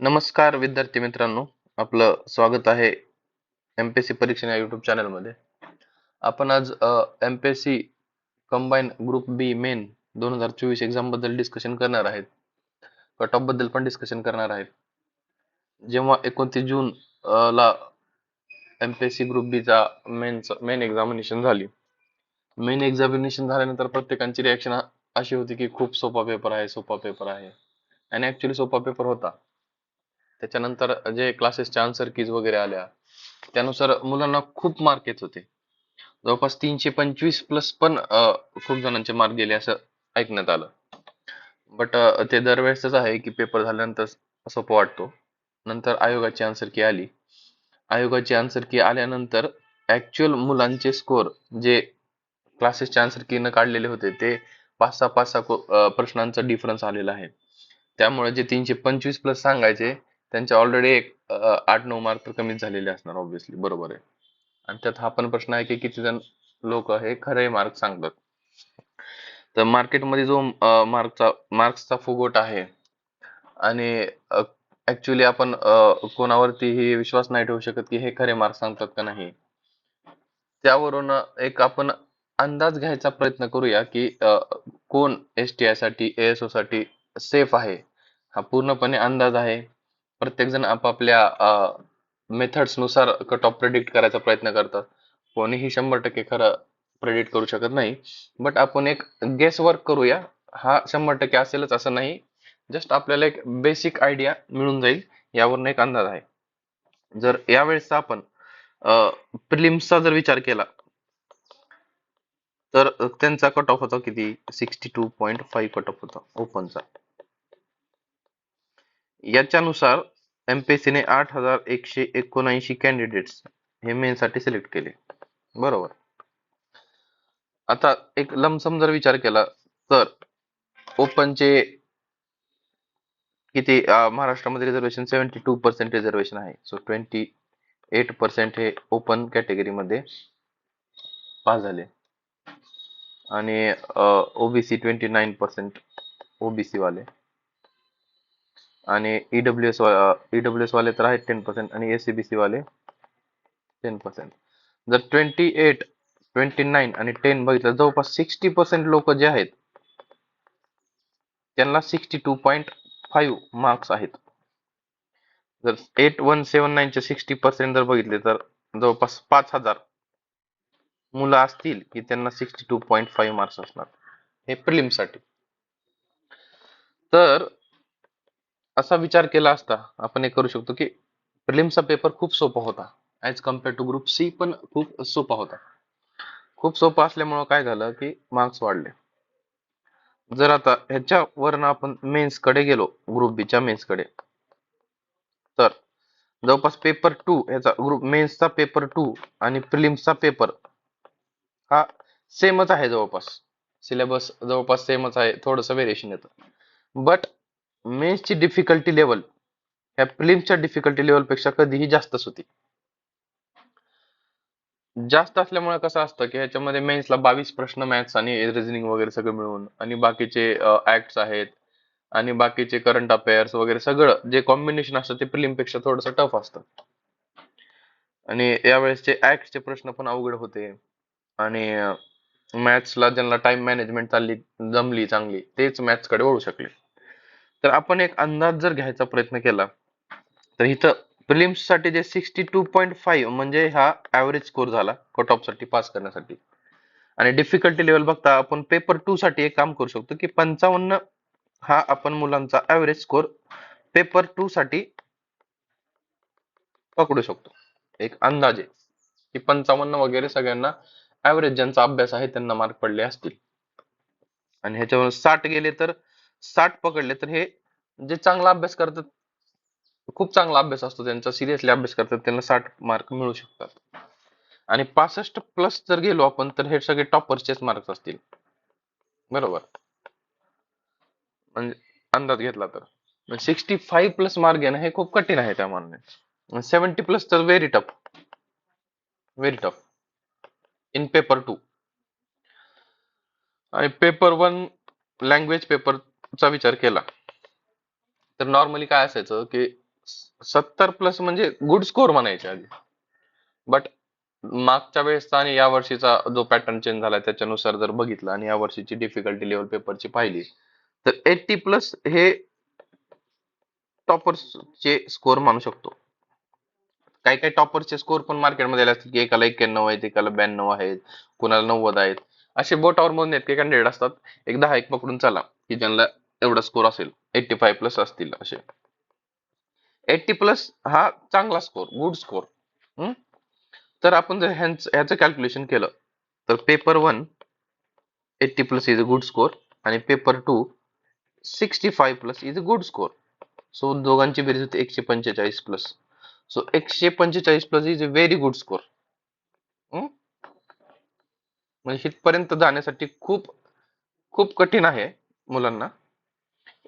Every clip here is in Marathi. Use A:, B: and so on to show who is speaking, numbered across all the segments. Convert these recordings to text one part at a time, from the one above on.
A: नमस्कार विद्यार्थी मित्रांनो. आपलं स्वागत आहे एम पी एस सी परीक्षा या युट्यूब चॅनलमध्ये आपण आज M P S C combine group B main दोन हजार चोवीस एक्झामबद्दल डिस्कशन करणार आहेत. कट ऑफबद्दल पण डिस्कशन करणार आहेत. जेव्हा एकोणतीस जून ला M P S C group बीचा मेन मेन एक्झामिनेशन झाली. मेन एक्झामिनेशन झाल्यानंतर प्रत्येकांची रिॲक्शन अशी होती की खूप सोपा पेपर आहे सोपा पेपर आहे. आणि ॲक्च्युली सोपा पेपर होता. त्याच्यानंतर जे क्लासेसच्या आन्सर कीज वगैरे आल्या त्यानुसार मुलांना खूप मार्क येत होते. जवळपास तीनशे पंचवीस प्लस पण खूप जणांचे मार्क गेले असं ऐकण्यात आलं. बट ते दरवेळेसच आहे की पेपर झाल्यानंतर सोपं वाटतो. नंतर आयोगाची आन्सर की आली. आयोगाची आन्सर की आल्यानंतर ऍक्च्युअल मुलांचे स्कोर जे क्लासेसच्या आन्सर की न काढलेले होते ते पाच सहा पाच सहा प्रश्नांचा डिफरन्स आलेला आहे. त्यामुळे जे तीनशे पंचवीस प्लस सांगायचे त्यांचे ऑलरेडी एक आठ नऊ मार्क तर कमीच झालेले असणार ऑब्विसली बरोबर आहे. आणि त्यात हा पण प्रश्न आहे की किती जण लोक हे खरे मार्क सांगतात. तर मार्केटमध्ये जो मार्कचा मार्क्सचा फुगोट आहे आणि ऍक्च्युली आपण कोणावरतीही विश्वास नाही ठेवू शकत की हे खरे मार्क सांगतात का नाही. त्यावरून एक आपण अंदाज घ्यायचा प्रयत्न करूया की कोण एस टी आयसाठी एएसओ साठी सेफ आहे. हा पूर्णपणे अंदाज आहे. प्रत्येकजण आपापल्या मेथड्सनुसार कट ऑफ प्रेडिक्ट करायचा प्रयत्न करतात. कोणीही शंभर टक्के खरं प्रेडिक्ट करू शकत नाही. बट आपण एक गेस वर्क करूया. हा शंभर टक्के असेलच असं नाही. जस्ट आपल्याला एक बेसिक आयडिया मिळून जाईल. यावरून एक अंदाज आहे. जर यावेळेसचा आपण प्रिलिम्सचा जर विचार केला तर त्यांचा कट ऑफ होता किती? Sixty two point five cut off होता. ओपनचा याच्यानुसार एमपीएससीने ने आठ हजार एकशे एकोणऐंशी कॅन्डिडेट्स हे मेन साठी सिलेक्ट केले. बरोबर. आता एक लमसम जर विचार केला तर ओपनचे किती महाराष्ट्रामध्ये reservation seventy two percent reservation आहे. सो ट्वेंटी एट पर्सेंट हे ओपन कॅटेगरी मध्ये पास झाले. आणि OBC twenty nine percent OBC वाले. आणि ईडब्ल्यू एस ईडब्ल्यू एस वाले तर आहेत टेन पर्सेंट आणि एससीबीसी वाले टेन पर्सेंट जर ट्वेंटी एट ट्वेंटी नाईन आणि टेन बघितलं जवळपास सिक्स्टी पर्सेंट लोक जे आहेत त्यांना sixty two point five marks आहेत. जर एट वन सेवन नाईनचे सिक्स्टी पर्सेंट जर बघितले तर जवळपास पाच हजार मुलं असतील की त्यांना sixty two point five marks असणार. हे प्रिलिमसाठी तर असा विचार केला असता आपण हे करू शकतो की प्रिलिमचा पेपर खूप सोपा होता. As compare to group C पण खूप सोपा होता. खूप सोपा असल्यामुळं काय झालं की मार्क्स वाढले. जर आता ह्याच्यावरनं आपण मेन्सकडे गेलो ग्रुप बीच्या मेन्सकडे तर जवळपास पेपर टू ह्याचा ग्रुप मेन्सचा पेपर टू आणि प्रिलिम्सचा पेपर हा सेमच आहे जवळपास. सिलेबस जवळपास सेमच आहे थोडस व्हेरिएशन येतं. बट मेन्सची डिफिकल्टी लेवल ह्या प्रिलिम्सच्या डिफिकल्टी लेवलपेक्षा कधीही जास्तच होती. जास्त असल्यामुळे कसं असतं की ह्याच्यामध्ये मेन्सला बावीस प्रश्न मॅथ्स आणि रिझनिंग वगैरे सगळं मिळून आणि बाकीचे ऍक्ट्स आहेत आणि बाकीचे करंट अफेअर्स वगैरे सगळं जे कॉम्बिनेशन असतं ते प्रिलिमपेक्षा थोडंसं टफ असतं. आणि यावेळेसचे ऍक्टचे प्रश्न पण अवघड होते आणि मॅथ्सला ज्यांना टाइम मॅनेजमेंट चालली जमली चांगली तेच मॅथ्सकडे वळू शकले. तर आपण एक अंदाज जर घ्यायचा प्रयत्न केला तर इथं प्रिलिम्ससाठी जे सिक्स्टी टू पॉईंट फाईव्ह म्हणजे हा ऍव्हरेज स्कोर झाला कट ऑफसाठी पास करण्यासाठी. आणि डिफिकल्टी लेवल बघता आपण पेपर टू साठी एक काम करू शकतो की पंचावन्न हा आपण मुलांचा ऍव्हरेज स्कोर पेपर टू साठी पकडू शकतो. एक अंदाजे की पंचावन्न वगैरे सगळ्यांना ऍव्हरेज ज्यांचा अभ्यास आहे त्यांना मार्क पडले असतील. आणि ह्याच्यावर साठ गेले तर साठ पकडले तर हे जे चांगला अभ्यास करतात खूप चांगला अभ्यास असतो त्यांचा सिरियसली अभ्यास करतात त्यांना साठ मार्क मिळू शकतात. आणि पासष्ट प्लस जर गेलो आपण तर हे सगळे टॉपरचेच मार्क्स असतील. बरोबर? म्हणजे अंदाज घेतला तर. सिक्स्टी फाईव्ह प्लस मार्क घेणं हे खूप कठीण आहे त्या मानाने. सेव्हन्टी प्लस तर very tough very tough in paper two आणि पेपर वन लँग्वेज पेपर चा विचार केला. तर नॉर्मली काय असायचं की सत्तर प्लस म्हणजे गुड स्कोर म्हणायचे आधी. बट मागच्या वेळेसचा आणि या वर्षीचा जो पॅटर्न चेंज झाला त्याच्यानुसार जर बघितलं आणि या वर्षीची डिफिकल्टी लेवल पेपरची पाहिली तर एट्टी प्लस हे टॉपर्सचे स्कोर मानू शकतो. काही काही टॉपरचे स्कोर पण मार्केटमध्ये असतात की एकाला एक्क्याण्णव आहेत एकाला ब्याण्णव आहेत कुणाला नव्वद आहेत. असे बोटावर मोजून काही कॅन्डिडेट असतात. एक दहा एक पकडून चला की ज्यांना एवढा स्कोर असेल. एट्टी फाय प्लस असतील असे. एट्टी प्लस हा चांगला स्कोर गुड स्कोर तर आपण जर ह्याचं कॅल्क्युलेशन केलं तर paper one eighty plus is a good score आणि paper two sixty five plus is a good score so दोघांची बेरीज होते एकशे पंचेचाळीस प्लस सो एकशे पंचेचाळीस plus is a very good score म्हणजे इथपर्यंत जाण्यासाठी खूप खूप कठीण आहे मुलांना.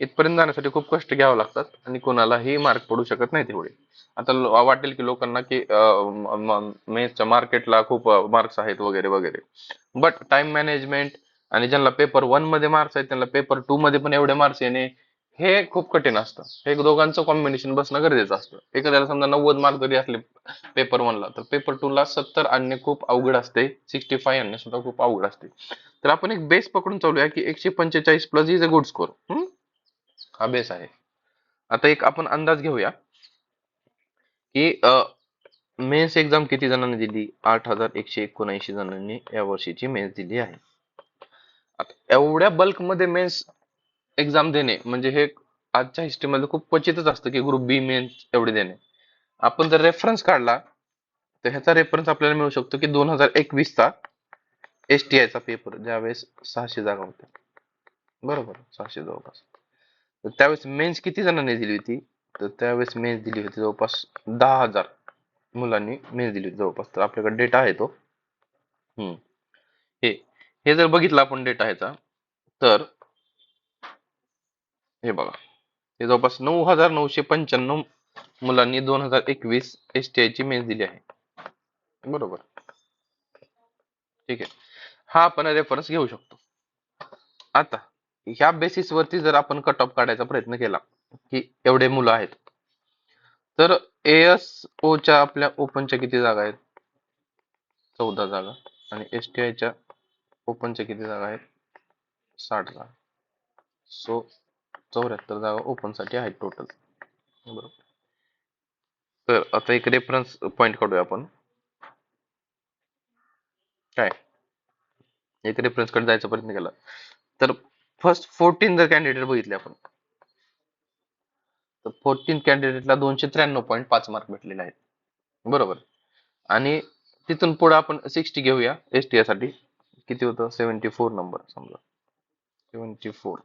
A: इथपर्यंत जाण्यासाठी खूप कष्ट घ्यावं लागतात आणि कोणालाही मार्क पडू शकत नाही तेवढे. आता वाटेल की लोकांना की मेन्सच्या मार्केटला खूप मार्क्स आहेत वगैरे वगैरे. बट टाइम मॅनेजमेंट आणि ज्यांना पेपर वनमध्ये मार्क्स आहेत त्यांना पेपर टू मध्ये पण एवढे मार्क्स येणे हे खूप कठीण असतं. हे दोघांचं कॉम्बिनेशन बसणं गरजेचं असतं. एखाद्याला समजा नव्वद मार्क जरी असले पेपर वनला तर पेपर टू ला सत्तर आणणे खूप अवघड असते. सिक्स्टी फाय आणणे सुद्धा खूप अवघड असते. तर आपण एक बेस पकडून चालूया की एकशे पंचेचाळीस plus is a good score हा बेस आहे. आता एक आपण अंदाज घेऊया की मेन्स एक्झाम किती जणांनी दिली? आठ हजार एकशे एकोणऐंशी जणांनी या वर्षीची मेन्स दिली आहे. आता एवढ्या बल्कमध्ये मेन्स एक्झाम देणे म्हणजे हे आजच्या हिस्ट्रीमध्ये खूप क्वचितच असतं की ग्रुप बी मेन्स एवढे देणे. आपण जर रेफरन्स काढला तर ह्याचा रेफरन्स आपल्याला मिळू शकतो की दोन हजार एकवीस चा एस टी आयचा पेपर ज्यावेळेस सहाशे जागा होत्या. बरोबर सहाशे जवळपास. तर त्यावेळेस मेन्स किती जणांनी दिली होती? तर त्यावेळेस मेन्स दिली होती जवळपास दहा हजार मुलांनी मेन्स दिली होती जवळपास. तर आपल्याकडे डेटा आहे तो. हम्म. हे हे जर बघितलं आपण डेटा ह्याचा तर हे बघा. हे जवळपास नऊ हजार नऊशे पंच्याण्णव मुलांनी दोन हजार एकवीस एस टी आय ची मेन्स दिली आहे. बरोबर. ठीक आहे. हा आपण रेफरन्स घेऊ शकतो. आता ह्या बेसिस वरती जर आपण कट ऑफ काढायचा प्रयत्न केला की एवढे मुलं आहेत. तर एस च्या आपल्या ओपनच्या किती जागा आहेत? चौदा जागा. आणि एस टी आयच्या ओपनच्या किती जागा आहेत? साठ जागा. सो चौऱ्याहत्तर जागा ओपनसाठी आहेत टोटल बरोबर. तर आता एक रेफरन्स पॉइंट काढूया आपण. काय? एक रेफरन्सकडे जायचा प्रयत्न केला. तर फर्स्ट फोर्टीन जर कॅन्डिडेट बघितले आपण. तर फोर्टीन कॅन्डिडेटला दोनशे त्र्याण्णव पॉईंट पाच मार्क भेटलेले आहेत. बरोबर. आणि तिथून पुढे आपण सिक्स्टी घेऊया एस टी साठी. किती होतं? सेव्हन्टी फोर नंबर समजा. सेव्हन्टी फोर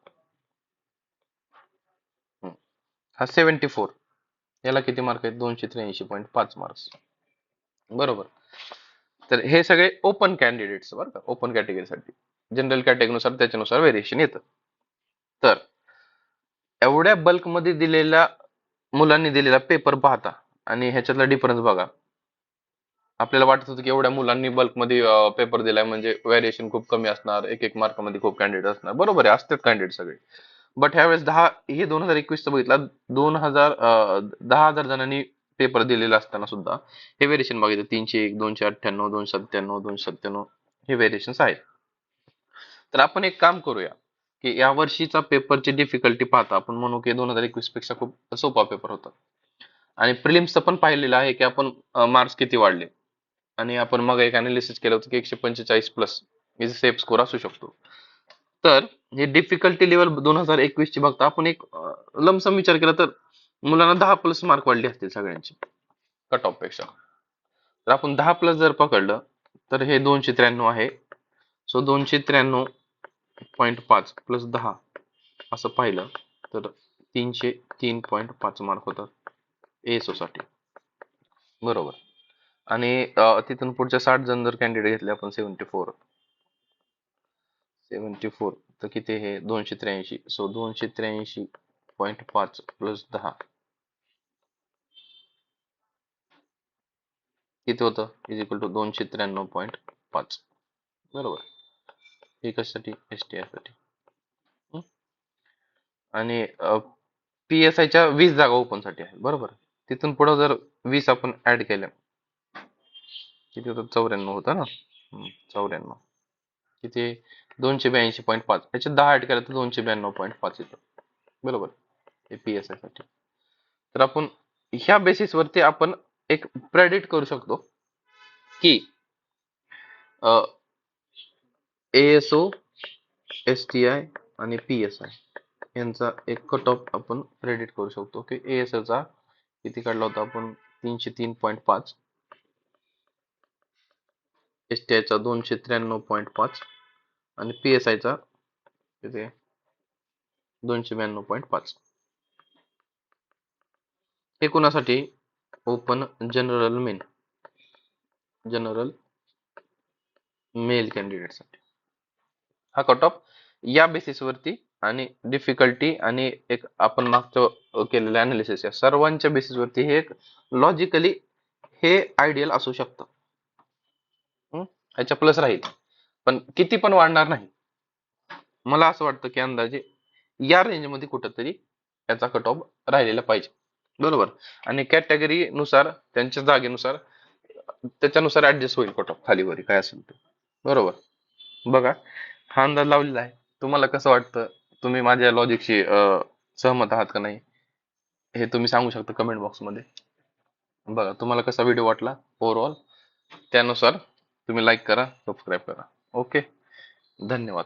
A: हा सेव्हन्टी फोर याला किती मार्क आहेत? दोनशे त्र्याऐंशी पॉईंट पाच मार्क्स बरोबर. तर हे सगळे ओपन कॅन्डिडेट्स बरं का ओपन कॅटेगरीसाठी जनरल कॅटेगरीनुसार त्याच्यानुसार व्हेरिएशन येतं. तर एवढ्या बल्कमध्ये दिलेल्या मुलांनी दिलेला पेपर पाहता आणि ह्याच्यातला डिफरन्स बघा. आपल्याला वाटत होतं की एवढ्या मुलांनी बल्कमध्ये पेपर दिलाय म्हणजे व्हेरिएशन खूप कमी असणार एक एक मार्कामध्ये खूप कॅन्डिडेट असणार. बरोबर आहे असतात कॅन्डिडेट सगळे. बट ह्यावेळेस दहा हे दोन हजार एकवीस बघितला दोन हजार दहा हजार जणांनी पेपर दिलेला असताना सुद्धा हे व्हेरिएशन बघितलं. तीनशे एक दोनशे अठ्ठ्याण्णव दोनशे सत्त्याण्णव दोनशे सत्त्याण्णव हे व्हेरिएशन्स आहेत. तर आपण एक काम करूया की या वर्षीचा पेपरची डिफिकल्टी पाहता. आपण म्हणू की दोन हजार एकवीसपेक्षा खूप सोपा पेपर होता. आणि प्रिलिम्सचं पण पाहिलेलं आहे की आपण मार्क्स किती वाढले. आणि आपण मग एक अनालिसिस केलं होतं की एकशे पंचेचाळीस प्लस इज सेफ स्कोर असू शकतो. तर हे डिफिकल्टी लेवल दोन हजार एकवीस ची बघता आपण एक लमसम विचार केला तर मुलांना दहा प्लस मार्क वाढले असतील सगळ्यांची. कट ऑफपेक्षा. तर आपण दहा प्लस जर पकडलं तर हे दोनशे त्र्याण्णव आहे. सो दोनशे त्र्याण्णव पॉईंट पाच प्लस दहा असं पाहिलं तर तीनशे तीन पॉईंट पाच मार्क होतात. एसओ साठी बरोबर. आणि तिथून पुढच्या साठ जण जर कॅन्डिडेट घेतले आपण सेव्हन्टी फोर सेव्हन्टी फोर तर किती हे दोनशे त्र्याऐंशी. सो दोनशे त्र्याऐंशी पॉईंट पाच प्लस दहा. किती होतं? इज इक्वल टू दोनशे त्र्याण्णव पॉईंट पाच. बरोबर. हे कशासाठी? एस टी साठी. आणि पी एस आयच्या वीस जागा ओपनसाठी आहे. बरोबर. तिथून पुढं जर वीस आपण ऍड केल्या. किती होतं? चौऱ्याण्णव होतं ना? चौऱ्याण्णव. किती? दोनशे ब्याऐंशी पॉईंट पाच. याच्यात दहा ऍड केलं तर दोनशे ब्याण्णव पॉईंट पाच येतं. बरोबर. हे पी एस आयसाठी. तर आपण ह्या बेसिस वरती आपण एक प्रेडिक्ट करू शकतो की एएसओ एस टी आय आणि पी एस आय यांचा एक कट ऑफ आपण प्रेडिक्ट करू शकतो की ASO चा किती काढला होता आपण? तीनशे तीन पॉईंट पाच. एस टी आयचा दोनशे त्र्याण्णव पॉईंट पाच आणि पी एस आयचा किती? दोनशे ब्याण्णव पॉईंट पाच. हे कोणासाठी? Open general main general male कॅन्डिडेटसाठी. हा कट ऑफ या बेसिस वरती आणि डिफिकल्टी आणि एक आपण मागचं केलेलं अनालिसिस या सर्वांच्या बेसिस वरती हे एक लॉजिकली हे आयडियल असू शकतं. ह्याच्या प्लस राहील. पण किती पण वाढणार नाही. मला असं वाटतं की अंदाजे या रेंजमध्ये कुठंतरी याचा कट ऑफ राहिलेला पाहिजे. बरोबर. आणि कॅटेगरी नुसार त्यांच्या जागेनुसार त्याच्यानुसार ऍडजस्ट होईल कट ऑफ खाली वरी काय असेल ते. बरोबर. बघा हा अंदाज लावलेला आहे. तुम्हाला कसं वाटतं? तुम्ही माझ्या लॉजिकशी सहमत आहात का नाही? हे तुम्ही सांगू शकता कमेंट बॉक्समध्ये बघा तुम्हाला कसा व्हिडिओ वाटला? ओव्हरऑल त्यानुसार तुम्ही लाईक करा सबस्क्राईब करा. ओके धन्यवाद.